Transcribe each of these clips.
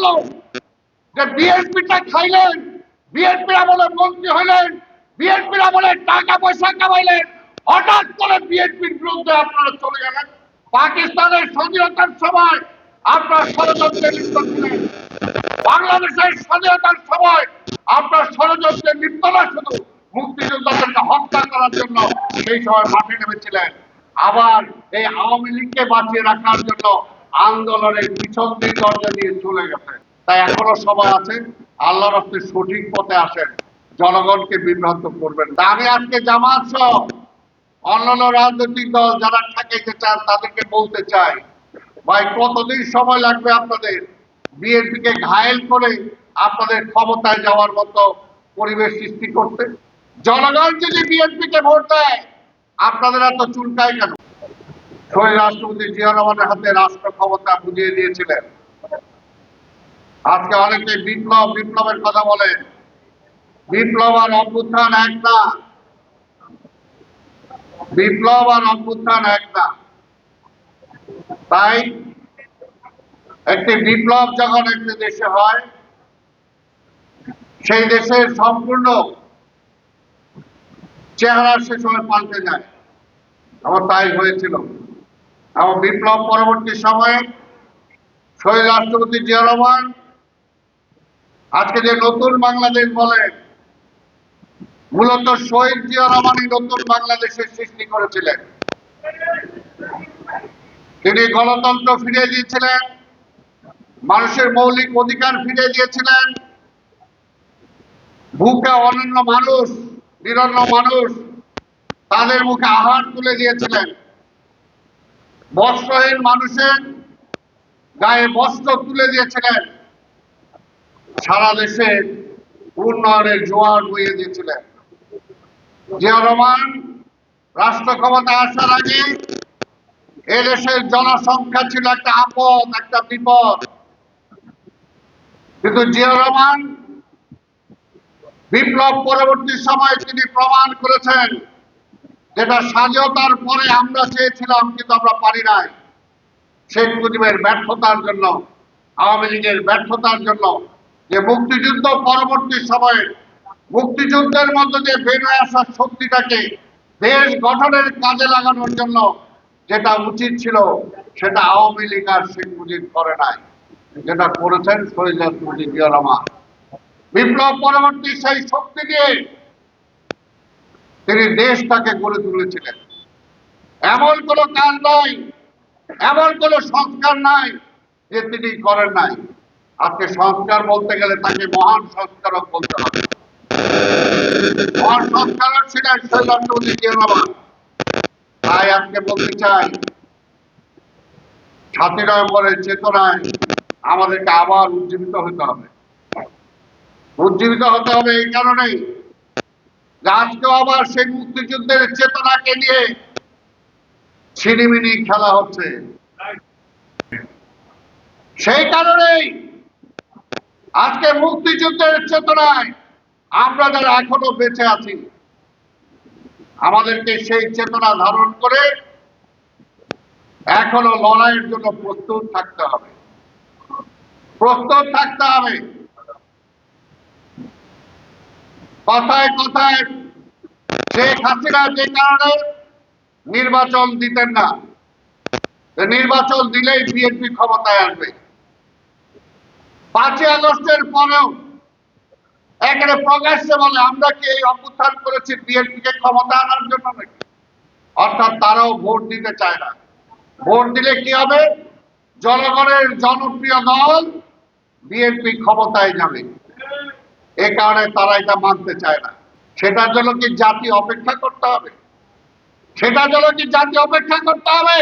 হলো। যে বিএনপিটা খাইলেন বিএনপির আমলে মন্ত্রী হইলেন বিএনপির আমলে টাকা পয়সা কামাইলেন, হঠাৎ করে বিএনপির বিরুদ্ধে আপনারা চলে গেলেন। পাকিস্তানের স্বাধীনতার সময় আপনার ষড়যন্ত্রে লিপ্ত ছিলেন বাংলাদেশের স্বাধীনতার সময় আপনার ষড়যন্ত্রে লিপ্ত না শুধু। মুক্তিযোদ্ধাদেরকে হত্যা করার জন্য সেই সময় মাঠে নেমেছিলেন। আবার এই আওয়ামী লীগকে বাঁচিয়ে রাখার জন্য আন্দোলনের পিছন দিক দরজা দিয়ে চলে গেছে। তাই এখনও সময় আছে। আল্লাহর রাস্তে সঠিক পথে আসেন। জনগণকে বিভ্রান্ত করবেন। আমি আজকে জামাত সহ অন্যান্য রাজনৈতিক দল যারা ঠেকাইতে চান, তাদেরকে বলতে চাই, ভাই, কতদিন সময় লাগবে আপনাদের? বিএনপিকে ঘায়েল করে আপনাদের ক্ষমতায় যাওয়ার মতো পরিবেশ সৃষ্টি করতে? জনগণ যদি বিএনপিকে ভোট দেয়, আপনাদের এত চুলকায় কেন? শহীদ রাষ্ট্রপতি জিয়া রহমানের হাতে রাষ্ট্র ক্ষমতা বুঝিয়ে দিয়েছিলেন। আজকে অনেকে বিপ্লব, বিপ্লবের কথা বলেন বিপ্লব আর অভ্যুত্থান এক না বিপ্লব আর অভ্যুত্থান এক না তাই একটি বিপ্লব যখন একটি দেশে হয়, সেই দেশের সম্পূর্ণ চেহারা সে সময় পাল্টে যায়। আমার তাই হয়েছিল। এবং বিপ্লব পরবর্তী সময়ে শহীদ রাষ্ট্রপতি জিয়া রহমান আজকে যে নতুন বাংলাদেশ বলে, মূলত শহীদ জিয়া রহমানই নতুন বাংলাদেশের সৃষ্টি করেছিলেন। তিনি গণতন্ত্র ফিরিয়ে দিয়েছিলেন, মানুষের মৌলিক অধিকার ফিরিয়ে দিয়েছিলেন ভূকে অনন্য মানুষ, নিরন্ন মানুষ, তাদের মুখে আহার তুলে দিয়েছিলেন। বস্ত্রহীন মানুষের গায়ে বস্ত্র তুলে দিয়েছিলেন। সারা দেশে উন্নয়নের জোয়ার বইয়ে দিয়েছিলেন। জিয়া রহমান, রাষ্ট্র ক্ষমতা আসার আগে এদেশের জনসংখ্যা ছিল একটা আপদ, একটা বিপদ। কিন্তু জিয়া রহমান বিপ্লব পরবর্তী সময়ে তিনি প্রমাণ করেছেন যেটা স্বাধীনতার পরে আমরা চেয়েছিলাম, কিন্তু আমরা পারি নাই। শেখ মুজিবের ব্যর্থতার জন্য, আওয়ামী লীগের ব্যর্থতার জন্য যে মুক্তিযুদ্ধ পরবর্তী সময়ে, মুক্তিযুদ্ধের মধ্যে যে হয়ে আসার শক্তিটাকে দেশ গঠনের কাজে লাগানোর জন্য যেটা উচিত ছিল, সেটা আওয়ামী লীগ আর শেখ মুজিব করে নাই। যেটা করেছেন শহীদ জিয়া রহমান। বিপ্লব পরবর্তী সেই শক্তি দিয়ে তিনি দেশটাকে গড়ে তুলেছিলেন। এমন কোন কাজ নাই, এমন কোন সংস্কার নাই যে তিনি করেন নাই। আজকে সংস্কার বলতে গেলে তাকে মহান সংস্কারক বলতে হবে। মহান সংস্কারক ছিলেন তাই আজকে বলতে চাই, সাতই নভেম্বরের চেতনায় আমাদেরকে আবার উজ্জীবিত হতে হবে। উজ্জীবিত হতে হবে এই কারণেই আজকেও আবার সেই মুক্তিযুদ্ধের চেতনাকে নিয়ে ছিনিমিনি খেলা হচ্ছে। সেই কারণেই আজকে মুক্তিযুদ্ধের চেতনায় আমরা যারা এখনও বেঁচে আছি, আমাদেরকে সেই চেতনা ধারণ করে এখনও লড়াইয়ের জন্য প্রস্তুত থাকতে হবে। প্রস্তুত থাকতে হবে। কথায় কথায় শেখ হাসিনা যে কারণে নির্বাচন দিতেন না নির্বাচন দিলেই বিএনপি ক্ষমতায় আসবে। পাঁচই আগস্টের পরেও এখানে প্রকাশ্যে বলে, আমরা কি এই অভ্যুত্থান করেছি বিএনপিকে ক্ষমতা আনার জন্য নাকি? অর্থাৎ তারাও ভোট দিতে চায় না। ভোট দিলে কি হবে? জনগণের জনপ্রিয় দল বিএনপি ক্ষমতায় যাবে। এ কারণে তারা এটা মানতে চায় না। সেটার জন্য কি জাতি অপেক্ষা করতে হবে? সেটার জন্য কি জাতি অপেক্ষা করতে হবে?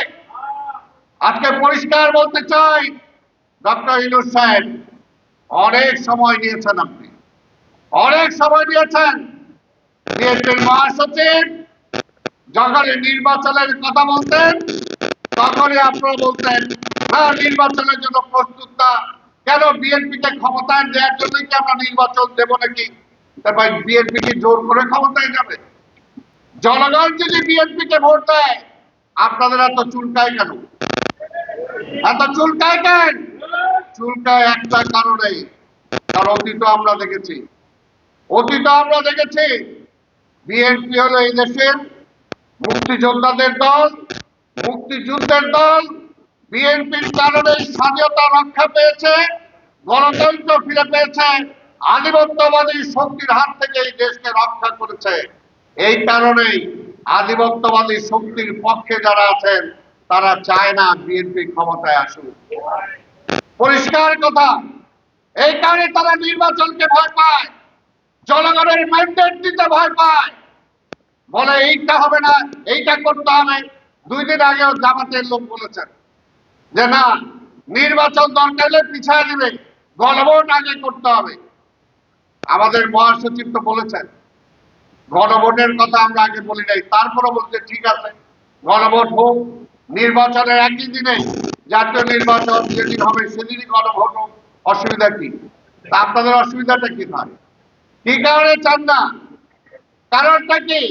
আজকে পরিষ্কার বলতে চাই, ডক্টর ইনুস সাহেব, অনেক সময় নিয়েছেন আপনি। অনেক সময় নিয়েছেন। বিএনপির মহাসচিব যখন নির্বাচনের কথা বলতেন, তখনই আপনারা বলতেন হ্যাঁ নির্বাচনের জন্য প্রস্তুত না কেন বিএনপিকে ক্ষমতায় দেওয়ার জন্যই কি আমরা নির্বাচন দেবো নাকি? তারপর বিএনপি কি জোর করে ক্ষমতায় যাবে? জনগণ যদি বিএনপিকে ভোট দেয়, আপনাদের এত চুলকায় কেন? এত চুলকায় কেন? চুলকায় একটা কারণে তার অতীত আমরা দেখেছি। অতীত আমরা দেখেছি, বিএনপি হলো এই দেশের মুক্তিযোদ্ধাদের দল, মুক্তিযুদ্ধের দল বিএনপির কারণে স্বাধীনতা রক্ষা পেয়েছে, গণতন্ত্র ফিরে পেয়েছে, আধিপত্যবাদী শক্তির হাত থেকে এই দেশকে রক্ষা করেছে। এই কারণেই আধিপত্যবাদী শক্তির পক্ষে যারা আছেন, তারা চায় না বিএনপি ক্ষমতায় আসুক। পরিষ্কার কথা, এই কারণে তারা নির্বাচনকে ভয় পায়, জনগণের ম্যান্ডেট দিতে ভয় পায়। বলে, এইটা হবে না, এইটা করতে হবে। দুই দিন আগেও জামাতের লোক বলেছেন যে না, নির্বাচন দরকার হলে পিছায় দিবে গণভোট আগে করতে হবে। আমাদের মহাসচিব তো বলেছেন, গণভোটের কথা আমরা আগে বলি নাই তারপরে বলছে ঠিক আছে, গণভোট হোক, নির্বাচনের একই দিনে জাতীয় নির্বাচন যেদিন হবে সেদিনই গণভোট হোক, অসুবিধা কি? তা আপনাদের অসুবিধাটা কি হয় কি কারণে চান না? কারণটা কি?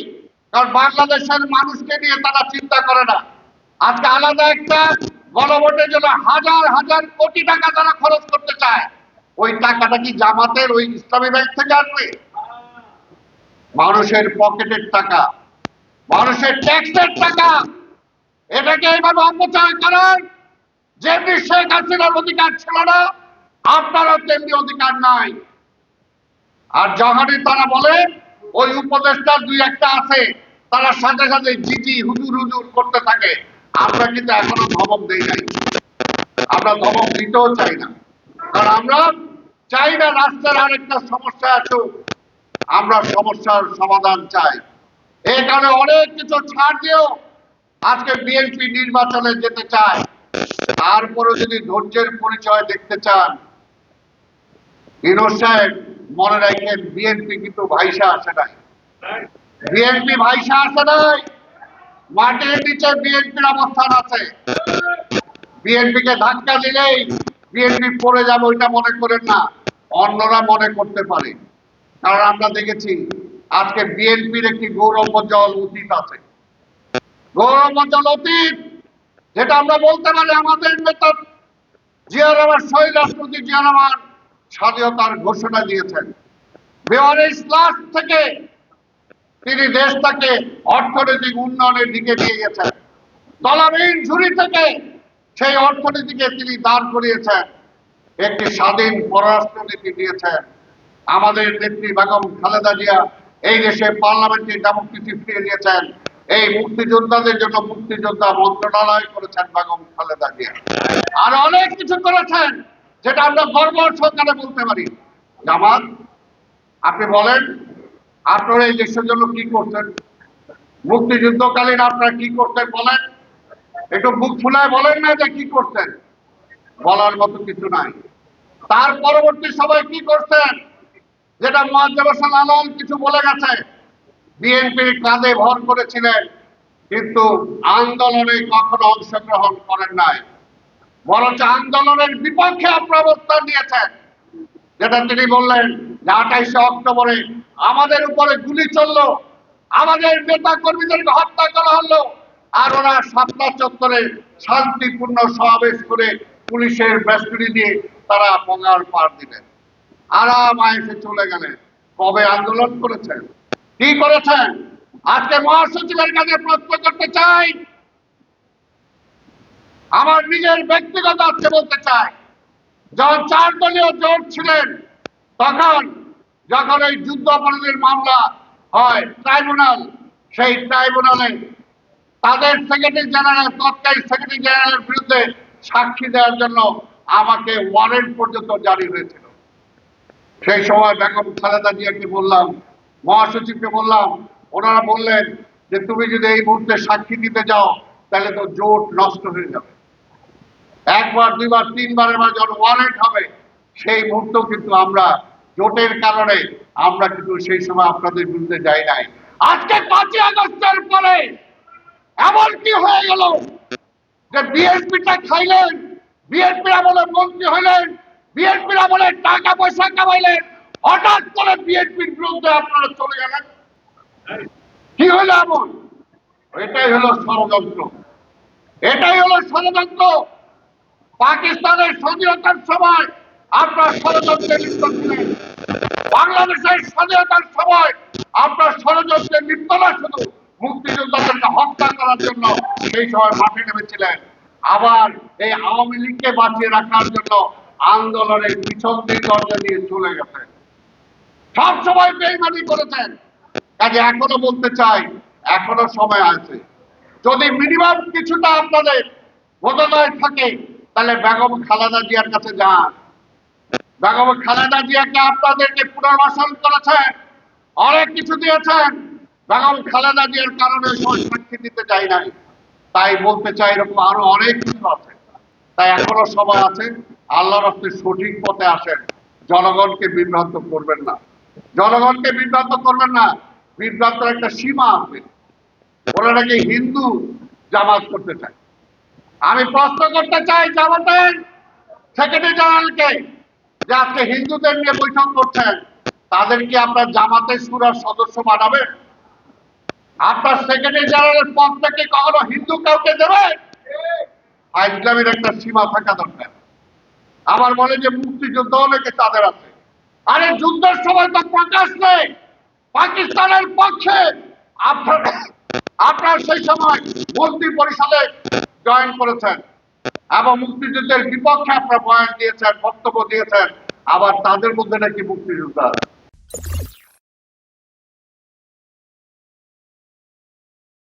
কারণ বাংলাদেশের মানুষকে নিয়ে তারা চিন্তা করে না। আজকে আলাদা একটা গণভোটের জন্য হাজার হাজার কোটি টাকা তারা খরচ করতে চায়। ওই টাকাটা কি জামাতের ওই ইসলামী ব্যাংক থেকে আসবে? মানুষের পকেটের টাকা, মানুষের ট্যাক্সের টাকা। এটাকে এইভাবে অপচয় করার যেমনি শেখ হাসিনার অধিকার ছিল না, আপনারও তেমনি অধিকার নাই। আর যখনই তারা বলে, ওই উপদেষ্টা দুই একটা আছে, তারা সাথে সাথে জিজি, হুজুর হুজুর করতে থাকে। আমরা কিন্তু এখনও ধমক দেই নাই। আমরা ধমক দিতেও চাই না। কারণ আমরা চাই না রাষ্ট্রের আরেকটা সমস্যা আছে আমরা সমস্যার সমাধান চাই। এই কারণে অনেক কিছু ছাড় দিয়েও আজকে বিএনপি নির্বাচনে যেতে চায়। তারপরে যদি ধৈর্যের পরিচয় দেখতে চান বিনোদ সাহেব মনে রাখেন বিএনপি কিন্তু ভাইসা আসে নাই। বিএনপি ভাইসা আসে নাই। মাটির নিচে বিএনপির অবস্থান আছে। বিএনপি কে ধাক্কা দিলেই বিএনপি পড়ে যাবে, ওইটা মনে করেন না। অন্যরা মনে করতে পারে। কারণ আমরা দেখেছি, আজকে বিএনপির একটি গৌরবজ্জ্বল অতীত আছে। গৌরবজ্জ্বল অতীত, যেটা আমরা বলতে পারি আমাদের নেতা জিয়া রহমান, শহীদ রাষ্ট্রপতি জিয়া স্বাধীনতার ঘোষণা দিয়েছেন। বেওয়ারিশ লাশ থেকে তিনি দেশটাকে অর্থনৈতিক উন্নয়নের দিকে নিয়ে গেছেন। তলাবিহীন ঝুড়ি থেকে সেই অর্থনীতিকে তিনি দান করিয়েছেন। একটি স্বাধীন পররাষ্ট্র নীতি দিয়েছেন। আমাদের নেত্রী বেগম খালেদা জিয়া এই দেশে পার্লামেন্টে ডেমোক্রেসি ফিরিয়ে দিয়েছেন এই মুক্তিযোদ্ধাদের জন্য মুক্তিযোদ্ধা মন্ত্রণালয় করেছেন বেগম খালেদা জিয়া। আর অনেক কিছু করেছেন যেটা আমরা গর্ব সহকারে বলতে পারি। জামাত, আপনি বলেন আপনারা এই দেশের জন্য কি করছেন? মুক্তিযুদ্ধকালীন আপনারা কি করতেন বলেন? একটু বুক ফুলায় বলেন না যে কি করছেন। বলার মতো কিছু নাই। তার পরবর্তী সবাই কি করছেন? যেটা মোয়াজ্জেম হোসেন আলম কিছু বলে গেছে বিএনপির কাঁধে ভর করেছিলেন, কিন্তু আন্দোলনে কখনো অংশগ্রহণ করেন নাই। বরঞ্চ আন্দোলনের বিপক্ষে আপনার অবস্থান নিয়েছেন। যেটা তিনি বললেন, যে আঠাইশে অক্টোবরে আমাদের উপরে গুলি চলল, আমাদের নেতা কর্মীদেরকে হত্যা করা হলো, আর ওরা সাতটা চত্বরে শান্তিপূর্ণ সমাবেশ করে পুলিশের বেষ্টনী দিয়ে তারা বঙ্গাল পার দিলেন। আরাম আয়েসে চলে গেলেন। কবে আন্দোলন করেছেন? কি করেছেন? আজকে মহাসচিবের কাছে প্রশ্ন করতে চাই। আমার নিজের ব্যক্তিগত আজকে বলতে চাই। যখন চার দলীয় জোট ছিলেন, তখন যখন এই যুদ্ধ অপরাধের মামলা হয়, ট্রাইব্যুনাল, সেই ট্রাইব্যুনালে তাদের সেক্রেটারি জেনারেল তৎকালীন সেক্রেটারি জেনারেলের বিরুদ্ধে সাক্ষী দেওয়ার জন্য আমাকে ওয়ারেন্ট পর্যন্ত জারি হয়েছিল। সেই সময় বেগম খালেদা জিয়াকে বললাম, মহাসচিবকে বললাম, ওনারা বললেন যে, তুমি যদি এই মুহূর্তে সাক্ষী দিতে যাও, তাহলে তো জোট নষ্ট হয়ে যাবে। একবার, দুইবার, তিনবারের বার যখন ওয়ারেন্ট হবে, সেই মুহূর্তেও কিন্তু আমরা জোটের কারণে আমরা কিন্তু সেই সময় আপনাদের বিরুদ্ধে যাই নাই। আজকে পাঁচই আগস্টের পরে এমন কি হয়ে গেল যে বিএনপিটা খাইলেন, বিএনপির আমলে মন্ত্রী হইলেন বিএনপির আমলে টাকা পয়সা কামাইলেন, হঠাৎ করে বিএনপির বিরুদ্ধে আপনারা চলে গেলেন? কি হলো এমন? এটাই হলো ষড়যন্ত্র। এটাই হলো ষড়যন্ত্র। পাকিস্তানের স্বাধীনতার সময় আপনার ষড়যন্ত্রে লিপ্ত ছিলেন বাংলাদেশের স্বাধীনতার সময় আপনার ষড়যন্ত্রে লিপ্ত না শুধু মুক্তিযোদ্ধাদেরকে হত্যা করার জন্য সেই সময় মাঠে নেমেছিলেন। আবার এই আওয়ামী লীগকে বাঁচিয়ে রাখার জন্য আন্দোলনের পিছন দিক দরজা দিয়ে চলে গেছেন সব সময় বেইমানি করেছেন। কাজে এখনও বলতে চাই, এখনও সময় আছে। যদি মিনিমাম কিছুটা আপনাদের বোধোদয় থাকে তাহলে বেগম খালেদা জিয়ার কাছে যান। বেগম খালেদা জিয়াকে আপনাদেরকে পুনর্বাসন করেছেন? অনেক কিছু দিয়েছেন? বেগম খালেদা জিয়ার কারণে সাক্ষী দিতে চাই নাই। তাই বলতে চাই এরকম আরও অনেক কিছু আছে। তাই এখনও সময় আছে। আল্লাহ রাস্তে সঠিক পথে আসেন। জনগণকে বিভ্রান্ত করবেন না। জনগণকে বিভ্রান্ত করবেন না। বিভ্রান্তের একটা সীমা আছে। ওরা নাকি হিন্দু জামাত করতে চায়। আমি প্রশ্ন করতে চাই জামাতের সেক্রেটারি জেনারেলকে যে আজকে হিন্দুদের নিয়ে বৈঠক করছেন তাদেরকে আপনার জামাতের সুরার সদস্য বানাবেন আপনার সেক্রেটারি জেনারেলের পদ থেকে কখনো হিন্দু কাউকে দেবে? ইসলামের একটা সীমা থাকা দরকার। আমার মনে যে মুক্তিযুদ্ধ অনেকে তাদের আছে। আরে যুদ্ধের সময় তো প্রকাশ নেই। পাকিস্তানের পক্ষে আপনার আপনার সেই সময় মন্ত্রী পরিষদে জয়েন করেছেন এবং মুক্তিযুদ্ধের বিপক্ষে আপনার বয়ান দিয়েছেন, বক্তব্য দিয়েছেন, আবার তাদের মধ্যে নাকি মুক্তিযোদ্ধা।